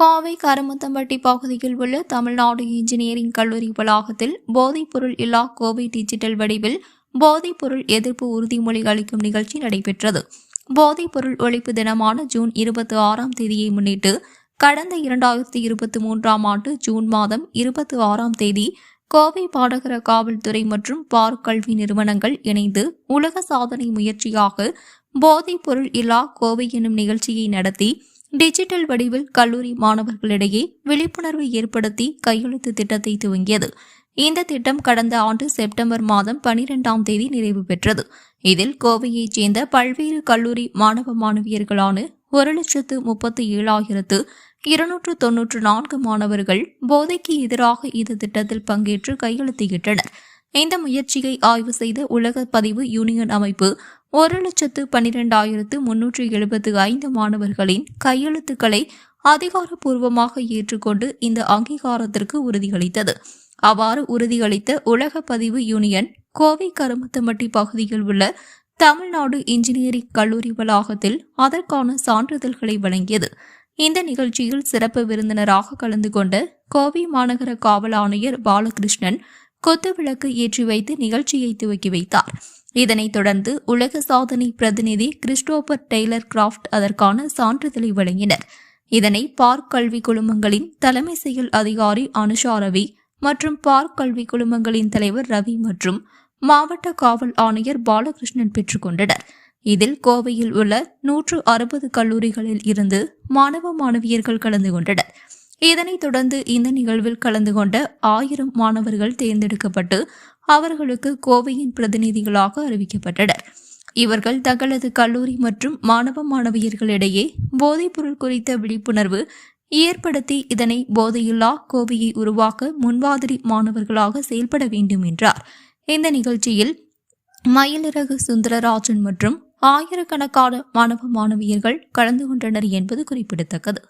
கோவை கருமத்தம்பட்டி பகுதியில் உள்ள தமிழ்நாடு இன்ஜினியரிங் கல்லூரி வளாகத்தில் போதைப்பொருள் இல்லா கோவை டிஜிட்டல் வடிவில் போதைப்பொருள் எதிர்ப்பு உறுதிமொழி அளிக்கும் நிகழ்ச்சி நடைபெற்றது. போதைப்பொருள் ஒழிப்பு தினமான ஜூன் இருபத்தி ஆறாம் தேதியை முன்னிட்டு கடந்த இரண்டாயிரத்தி இருபத்தி மூன்றாம் ஆண்டு ஜூன் மாதம் இருபத்தி ஆறாம் தேதி கோவை பாடகர காவல்துறை மற்றும் பார்க் கல்வி நிறுவனங்கள் இணைந்து உலக சாதனை முயற்சியாக போதைப்பொருள் இல்லா கோவை எனும் நிகழ்ச்சியை நடத்தி டிஜிட்டல் வடிவில் கல்லூரி மாணவர்களிடையே விழிப்புணர்வு ஏற்படுத்தி கையெழுத்து திட்டத்தை துவங்கியது. இந்த திட்டம் கடந்த ஆண்டு செப்டம்பர் மாதம் பனிரெண்டாம் தேதி நிறைவு பெற்றது. இதில் கோவையைச் சேர்ந்த பல்வேறு கல்லூரி மாணவ மாணவியர்களான ஒரு லட்சத்து முப்பத்தி ஏழாயிரத்து இருநூற்று தொன்னூற்று நான்கு மாணவர்கள் போதைக்கு எதிராக இந்த திட்டத்தில் பங்கேற்று கையெழுத்திட்டனர் இந்த முயற்சியை ஆய்வு செய்த உலக பதிவு யூனியன் அமைப்பு ஒரு லட்சத்து பன்னிரெண்டாயிரத்து முன்னூற்று எழுபத்து ஐந்து மாணவர்களின் கையெழுத்துக்களை அதிகாரப்பூர்வமாக ஏற்றுக்கொண்டு இந்த அங்கீகாரத்திற்கு உறுதியளித்தது. அவ்வாறு உறுதியளித்த உலக பதிவு யூனியன் கோவை கருமத்தம்பட்டி பகுதியில் உள்ள தமிழ்நாடு இன்ஜினியரிங் கல்லூரி வளாகத்தில் அதற்கான சான்றிதழ்களை வழங்கியது. இந்த நிகழ்ச்சியில் சிறப்பு விருந்தினராக கலந்து கொண்ட கோவை மாநகர காவல் ஆணையர் பாலகிருஷ்ணன் கொத்துவிளக்கு ஏற்றி வைத்து நிகழ்ச்சியை துவக்கி வைத்தார். இதனைத் தொடர்ந்து உலக சாதனை பிரதிநிதி கிறிஸ்டோபர் டெய்லர் கிராஃப்ட் அதற்கான சான்றிதழை வழங்கினர். இதனை பார்க் கல்வி குழுமங்களின் தலைமை செயல் அதிகாரி அனுஷா ரவி மற்றும் பார்க் கல்வி குழுமங்களின் தலைவர் ரவி மற்றும் மாவட்ட காவல் ஆணையர் பாலகிருஷ்ணன் பெற்றுக்கொண்டனர் இதில் கோவையில் உள்ள நூற்று அறுபது கல்லூரிகளில் இருந்து மாணவ மாணவியர்கள் கலந்து கொண்டனர். இதனைத் தொடர்ந்து இந்த நிகழ்வில் கலந்து கொண்ட ஆயிரம் மாணவர்கள் தேர்ந்தெடுக்கப்பட்டு அவர்களுக்கு கோவையின் பிரதிநிதிகளாக அறிவிக்கப்பட்டனர். இவர்கள் தங்களது கல்லூரி மற்றும் மாணவ மாணவியர்களிடையே போதைப்பொருள் குறித்த விழிப்புணர்வு ஏற்படுத்தி இதனை போதையில்லா கோவையை உருவாக்க முன்மாதிரி மாணவர்களாக செயல்பட வேண்டும் என்றார். இந்த நிகழ்ச்சியில் மயிலிறகு சுந்தரராஜன் மற்றும் ஆயிரக்கணக்கான மாணவ மாணவியர்கள் கலந்து கொண்டனர் என்பது குறிப்பிடத்தக்கது.